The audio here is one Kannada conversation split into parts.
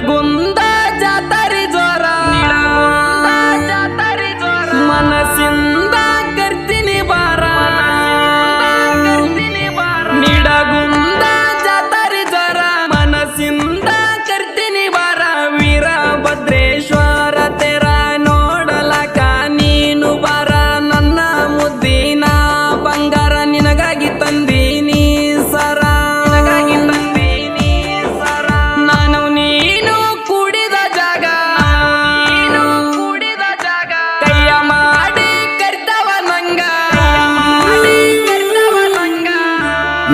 আগুন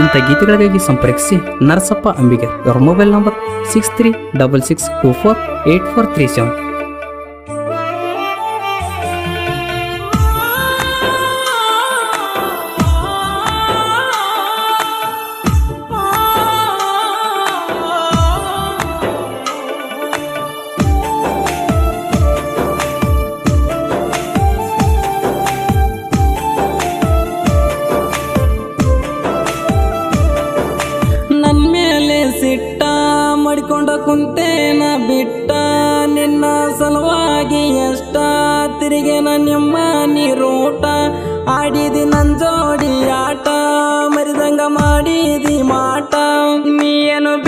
ಇಂಥ ಗೀತೆಗಳಿಗಾಗಿ ಸಂಪರ್ಕಿಸಿ ನರಸಪ್ಪ ಅಂಬಿಗರ್ ಅವರ mobile number six three double six two four eight four three seven ಮಾಡಿಕೊಂಡ ಕುಂತೇನ ಬಿಟ್ಟ ನಿನ್ನ ಸಲುವಾಗಿ ಎಷ್ಟ ತಿರುಗೇನ ನಿಮ್ಮ ನೀರೋಟ? ಆಡಿದಿ ನನ್ ಜೋಡಿ ಆಟ, ಮರಿದಂಗ ಮಾಡಿದಿ ಮಾಟ. ನೀನು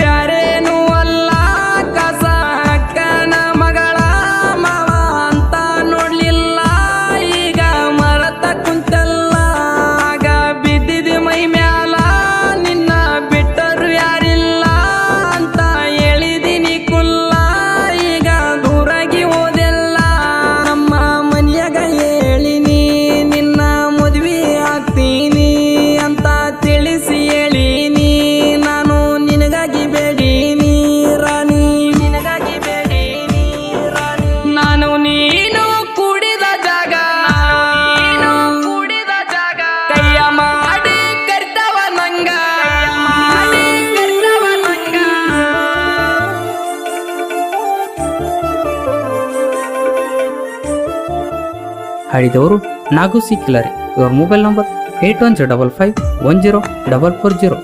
ಹಾಡಿದವರು ನಾಗುಸಿ ಕಿಲರಿ ಇವರ mobile number eight one zero double five one zero double four zero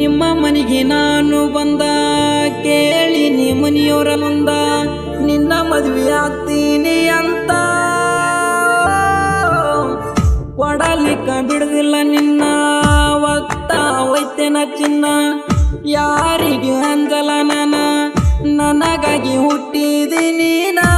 ನಿಮ್ಮ ಮನೆಗೆ ನಾನು ಬಂದ ದೇವರ ಮುಂದ ನಿನ್ನ ಮದುವೆ ಆಗ್ತೀನಿ ಅಂತ. ಕೊಡಲಿಕ್ಕ ಬಿಡುದಿಲ್ಲ ನಿನ್ನ ಒತ್ತ ಒಯ್ತೇನ ಚಿನ್ನ. ಯಾರಿಗೆ ಅಂಜಲ ನನ್ನ ನನಗಾಗಿ ಹುಟ್ಟಿದಿ ನೀನಾ?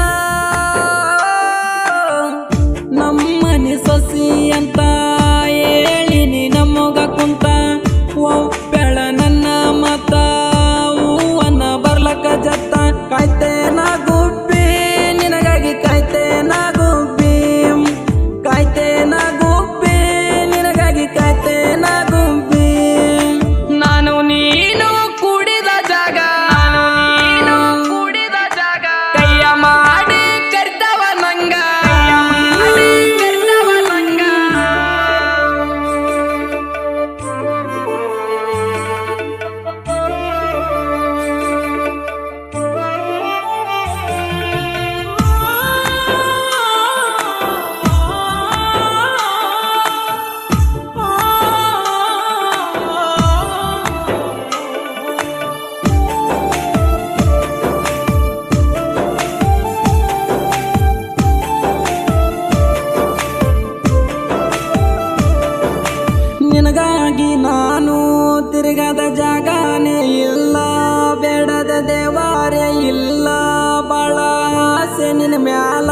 ನಿನ್ನ ಮ್ಯಾಲ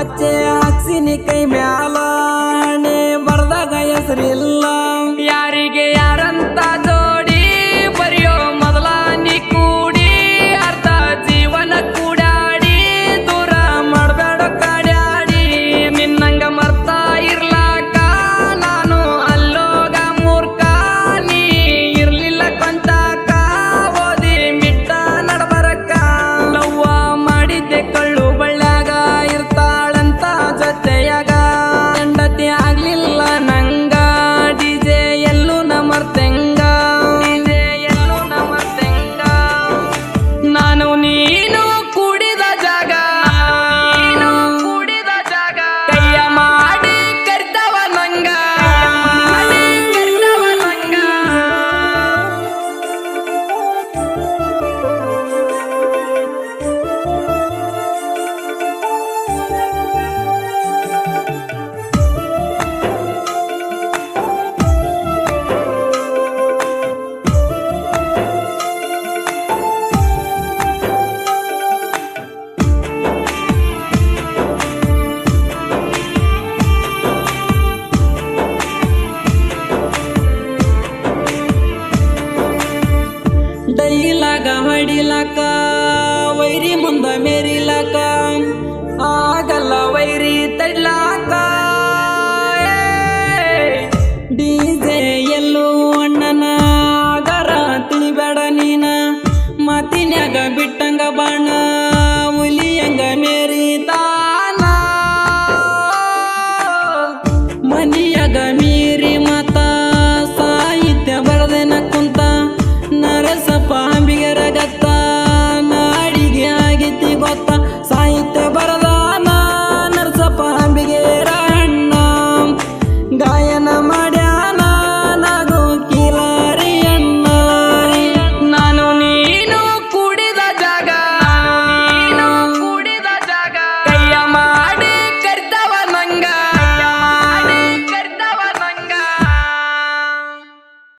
ಅಚ್ಚೆ ಹಾಕ್ಸಿನಿ ಕೈ ಮ್ಯಾಲ ಬರ್ದಾಗ ಹೆಸರಿಲ್ಲ.